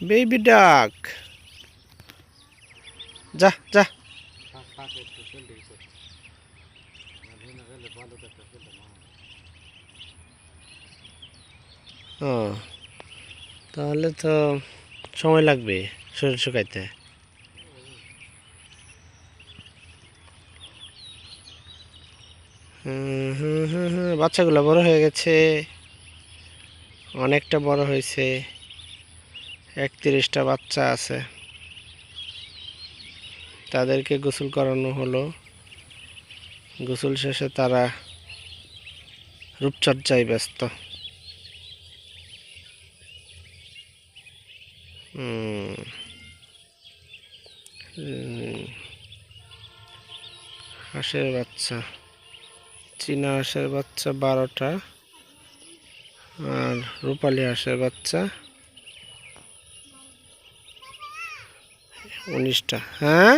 Baby ডাক যা যা। ও, তাহলে তো সময় লাগবে শরীর শুকাইতে। বাচ্চাগুলো বড় হয়ে গেছে। অনেকটা বড় হয়েছে। একত্রিশটা বাচ্চা আছে। তাদেরকে গোসল করানো হলো। গোসল শেষে তারা রূপচর্চায় ব্যস্ত। হাঁসের বাচ্চা। চীনা হাঁসের বাচ্চা বারোটা। আর রূপালি হাঁসের বাচ্চা উনিশটা হ্যাঁ?